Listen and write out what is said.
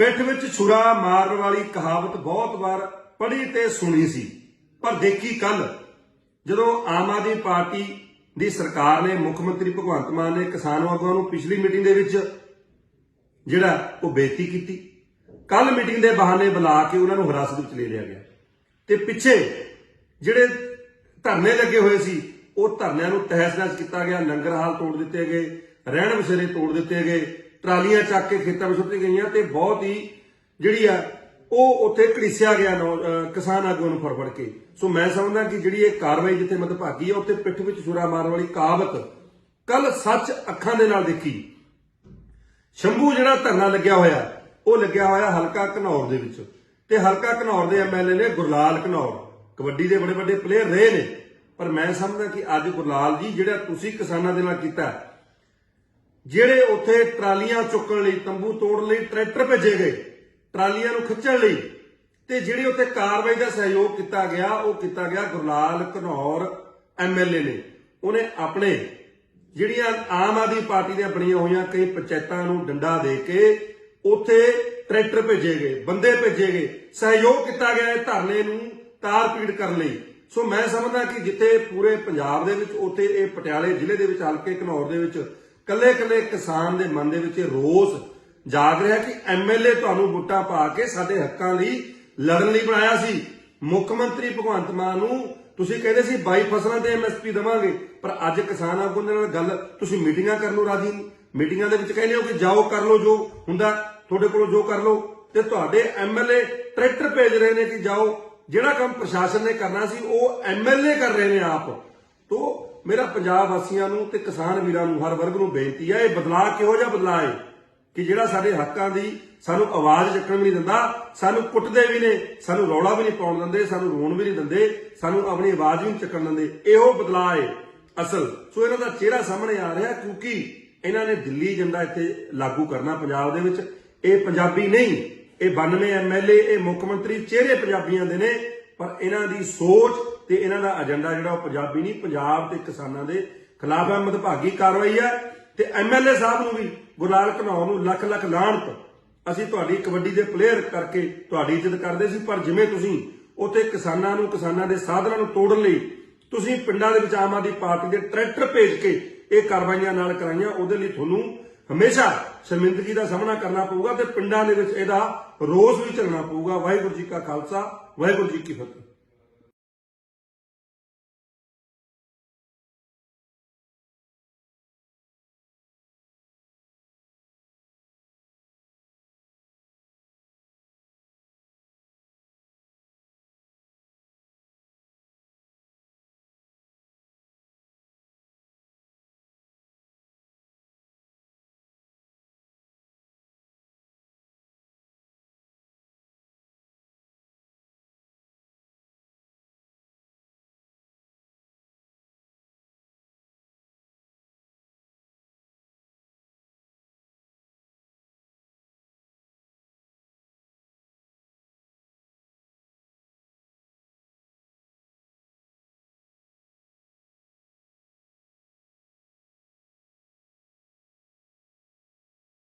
ਪਿੱਠ ਵਿੱਚ ਛੁਰਾ ਮਾਰਨ ਵਾਲੀ ਕਹਾਵਤ ਬਹੁਤ ਵਾਰ ਪੜ੍ਹੀ ਤੇ ਸੁਣੀ ਸੀ। ਪਰ ਦੇਖੀ ਕੱਲ ਜਦੋਂ ਆਮ ਆਦਮੀ ਪਾਰਟੀ ਦੀ ਸਰਕਾਰ ਨੇ, ਮੁੱਖ ਮੰਤਰੀ ਭਗਵੰਤ ਮਾਨ ਨੇ ਕਿਸਾਨ ਆਗੂਆਂ ਨੂੰ ਪਿਛਲੀ ਮੀਟਿੰਗ ਦੇ ਵਿੱਚ ਜਿਹੜਾ ਉਹ ਬੇਨਤੀ ਕੀਤੀ। ਕੱਲ ਮੀਟਿੰਗ ਦੇ ਬਹਾਨੇ ਬੁਲਾ ਕੇ ਉਹਨਾਂ ਨੂੰ ਹਿਰਾਸਤ ਵਿੱਚ ਲੈ ਲਿਆ ਗਿਆ। ਤੇ ਪਿੱਛੇ ਜਿਹੜੇ ਧਰਨੇ ਲੱਗੇ ਹੋਏ ਸੀ, ਉਹ ਧਰਨਿਆਂ ਨੂੰ ਤਹਿਸ-ਨਹਿਸ ਕੀਤਾ ਗਿਆ, ਲੰਗਰ ਹਾਲ ਤੋੜ ਦਿੱਤੇ ਗਏ ਰਹਿਣ ਬਸੇਰੇ ਤੋੜ ਦਿੱਤੇ ਗਏ ਟਰਾਲੀਆਂ ਚੱਕ ਕੇ ਖੇਤਾਂ ਵਿੱਚ ਸੁੱਟੀ ਗਈਆਂ ਤੇ ਬਹੁਤ ਹੀ ਜਿਹੜੀ ਆ, ਉਹ ਉੱਥੇ ਘੜੀਸਿਆ ਗਿਆ ਨੌ- ਕਿਸਾਨ ਆਗੂਆਂ ਨੂੰ ਫੜ-ਫੜ ਕੇ। ਸੋ ਮੈਂ ਸਮਝਦਾ ਕਿ ਜਿਹੜੀ ਇਹ ਕਾਰਵਾਈ ਜਿੱਥੇ ਮਦਭਾਗੀ ਆ, ਉੱਥੇ ਪਿੱਠ ਵਿੱਚ ਛੁਰਾ ਮਾਰਨ ਵਾਲੀ ਕਹਾਵਤ ਕੱਲ ਸੱਚ ਅੱਖਾਂ ਦੇ ਨਾਲ ਦੇਖੀ। ਸ਼ੰਭੂ ਜਿਹੜਾ ਧਰਨਾ ਲੱਗਿਆ ਹੋਇਆ, ਉਹ ਲੱਗਿਆ ਹੋਇਆ ਹਲਕਾ ਘਨੌਰ ਦੇ ਵਿੱਚ। ਤੇ ਹਲਕਾ ਘਨੌਰ ਦੇ ਐਮਐਲਏ ਨੇ ਗੁਰਲਾਲ ਘਨੌਰ। ਕਬੱਡੀ ਦੇ ਬੜੇ ਵੱਡੇ ਪਲੇਅਰ ਰਹੇ ਨੇ। ਪਰ ਮੈਂ ਸਮਝਦਾ ਕਿ ਅੱਜ ਗੁਰਲਾਲ ਜੀ ਜਿਹੜਾ ਤੁਸੀਂ ਕਿਸਾਨਾਂ ਦੇ ਨਾਲ ਕੀਤਾ ਜਿਹੜੇ ਉੱਥੇ ਟਰਾਲੀਆਂ ਚੁੱਕਣ ਲਈ, ਤੰਬੂ ਤੋੜਨ ਲਈ ਟਰੈਕਟਰ ਭੇਜੇ ਗਏ, ਟਰਾਲੀਆਂ ਨੂੰ ਖਿੱਚਣ ਲਈ, ਤੇ ਜਿਹੜੀ ਉੱਥੇ ਕਾਰਵਾਈ ਦਾ ਸਹਿਯੋਗ ਕੀਤਾ ਗਿਆ, ਉਹ ਕੀਤਾ ਗਿਆ ਗੁਰਲਾਲ ਘਨੌਰ ਐਮਐਲਏ ਨੇ। ਉਹਨੇ ਆਪਣੇ ਜਿਹੜੀਆਂ ਆਮ ਆਦਮੀ ਪਾਰਟੀ ਦੀਆਂ ਬਣੀਆਂ ਹੋਈਆਂ ਕਈ ਪੰਚਾਇਤਾਂ ਨੂੰ ਡੰਡਾ ਦੇ ਕੇ ਉੱਥੇ ਟਰੈਕਟਰ ਭੇਜੇ ਗਏ, ਬੰਦੇ ਭੇਜੇ ਗਏ। ਸਹਿਯੋਗ ਕੀਤਾ ਗਿਆ ਇਹ ਧਰਨੇ ਨੂੰ ਤਾਰ ਪੀੜ ਕਰਨ ਲਈ। ਸੋ ਮੈਂ ਸਮਝਦਾ ਕਿ ਜਿੱਥੇ ਪੂਰੇ ਪੰਜਾਬ ਦੇ ਵਿੱਚ, ਉੱਥੇ ਇਹ ਪਟਿਆਲੇ ਜ਼ਿਲ੍ਹੇ ਦੇ ਵਿੱਚ, ਹਲਕੇ ਘਨੌਰ ਦੇ ਵਿੱਚ ਕੱਲੇ ਕੱਲੇ ਕਿਸਾਨ ਦੇ ਮਨ ਦੇ ਵਿੱਚ ਰੋਸ ਜਾਗ ਰਿਹਾ ਕਿ ਐਮਐਲਏ ਤੁਹਾਨੂੰ ਵੋਟਾਂ ਪਾ ਕੇ ਸਾਡੇ ਹੱਕਾਂ ਲਈ ਲੜਨ ਲਈ ਬਣਾਇਆ ਸੀ। ਮੁੱਖ ਮੰਤਰੀ ਭਗਵੰਤ ਮਾਨ ਨੂੰ ਤੁਸੀਂ ਕਹਿੰਦੇ ਸੀ 22 ਫਸਲਾਂ ਤੇ ਐਮਐਸਪੀ ਦਵਾਂਗੇ, ਪਰ ਅੱਜ ਕਿਸਾਨ ਆਗੂ ਨਾਲ ਗੱਲ, ਤੁਸੀਂ ਮੀਟਿੰਗਾਂ ਕਰਨ ਨੂੰ ਰਾਜੀ ਨਹੀਂ। ਮੀਟਿੰਗਾਂ ਦੇ ਵਿੱਚ ਕਹਿੰਦੇ ਹੋ ਕਿ ਜਾਓ ਕਰ ਲਓ ਜੋ ਹੁੰਦਾ, ਤੁਹਾਡੇ ਕੋਲੋਂ ਜੋ ਕਰ ਲਓ। ਤੇ ਤੁਹਾਡੇ ਐਮਐਲਏ ਟਰੈਕਟਰ ਭੇਜ ਰਹੇ ਨੇ ਕਿ ਜਾਓ। ਜਿਹੜਾ ਕੰਮ ਪ੍ਰਸ਼ਾਸਨ ਨੇ ਕਰਨਾ ਸੀ, ਉਹ ਐਮਐਲਏ ਕਰ ਰਹੇ ਨੇ ਆਪ। ਤੋ ਮੇਰਾ ਪੰਜਾਬ ਵਾਸੀਆਂ ਨੂੰ ਤੇ ਕਿਸਾਨ ਵੀਰਾਂ ਨੂੰ ਹਰ ਵਰਗ ਨੂੰ ਬੇਨਤੀ ਹੈ, ਇਹ ਬਦਲਾਅ ਕਿਹੋ ਜਿਹਾ ਬਦਲਾਅ ਹੈ? ਕਿ ਜਿਹੜਾ ਸਾਡੇ ਹੱਕਾਂ ਦੀ ਸਾਨੂੰ ਆਵਾਜ਼ ਚੱਕਣ ਵੀ ਨਹੀਂ ਦਿੰਦਾ, ਸਾਨੂੰ ਕੁੱਟਦੇ ਵੀ ਨੇ, ਸਾਨੂੰ ਰੌਲਾ ਵੀ ਨਹੀਂ ਪਾਉਣ ਦਿੰਦੇ, ਸਾਨੂੰ ਰੋਣ ਵੀ ਨਹੀਂ ਦਿੰਦੇ, ਸਾਨੂੰ ਆਪਣੀ ਆਵਾਜ਼ ਵੀ ਨਹੀਂ ਚੱਕਣ ਦਿੰਦੇ, ਇਹੋ ਬਦਲਾਅ ਹੈ ਅਸਲ। ਸੋ ਇਹਨਾਂ ਦਾ ਚਿਹਰਾ ਸਾਹਮਣੇ ਆ ਰਿਹਾ, ਕਿਉਂਕਿ ਇਹਨਾਂ ਨੇ ਦਿੱਲੀ ਏਜੰਡਾ ਇੱਥੇ ਲਾਗੂ ਕਰਨਾ ਪੰਜਾਬ ਦੇ ਵਿੱਚ। ਇਹ ਪੰਜਾਬੀ ਨਹੀਂ, ਇਹ 92 ਐਮਐਲਏ ਇਹ ਮੁੱਖ ਮੰਤਰੀ ਚਿਹਰੇ ਪੰਜਾਬੀਆਂ ਦੇ ਨੇ, ਪਰ ਇਹਨਾਂ ਦੀ ਸੋਚ ਤੇ ਇਹਨਾਂ ਦਾ ਏਜੰਡਾ ਜਿਹੜਾ ਉਹ ਪੰਜਾਬੀ ਨਹੀਂ, ਪੰਜਾਬ ਤੇ ਕਿਸਾਨਾਂ ਦੇ ਖਿਲਾਫ ਹੈ, ਮਦਭਾਗੀ ਕਾਰਵਾਈ ਹੈ। ਤੇ ਐਮਐਲਏ ਸਾਹਿਬ ਨੂੰ ਵੀ ਗੁਰਲਾਲ ਘਨੌਰ ਨੂੰ ਲੱਖ ਲੱਖ ਲਾਹਣਤ ਅਸੀਂ ਤੁਹਾਡੀ ਕਬੱਡੀ ਦੇ ਪਲੇਅਰ ਕਰਕੇ ਤੁਹਾਡੀ ਇੱਜ਼ਤ ਕਰਦੇ ਸੀ, ਪਰ ਜਿਵੇਂ ਤੁਸੀਂ ਉੱਥੇ ਕਿਸਾਨਾਂ ਨੂੰ, ਕਿਸਾਨਾਂ ਦੇ ਸਾਧਨਾਂ ਨੂੰ ਤੋੜਨ ਲਈ ਤੁਸੀਂ ਪਿੰਡਾਂ ਦੇ ਵਿੱਚ ਆਮ ਆਦਮੀ ਪਾਰਟੀ ਦੇ ਟਰੈਕਟਰ ਭੇਜ ਕੇ ਇਹ ਕਾਰਵਾਈਆਂ ਨਾਲ ਕਰਾਈਆਂ, ਉਹਦੇ ਲਈ ਤੁਹਾਨੂੰ ਹਮੇਸ਼ਾ ਸ਼ਰਮਿੰਦਗੀ ਦਾ ਸਾਹਮਣਾ ਕਰਨਾ ਪਊਗਾ ਤੇ ਪਿੰਡਾਂ ਦੇ ਵਿੱਚ ਇਹਦਾ ਰੋਸ ਵੀ ਝੱਲਣਾ ਪਊਗਾ। ਵਾਹਿਗੁਰੂ ਜੀ ਕਾ ਖਾਲਸਾ, ਵਾਹਿਗੁਰੂ ਜੀ ਕੀ ਫਤਿਹ।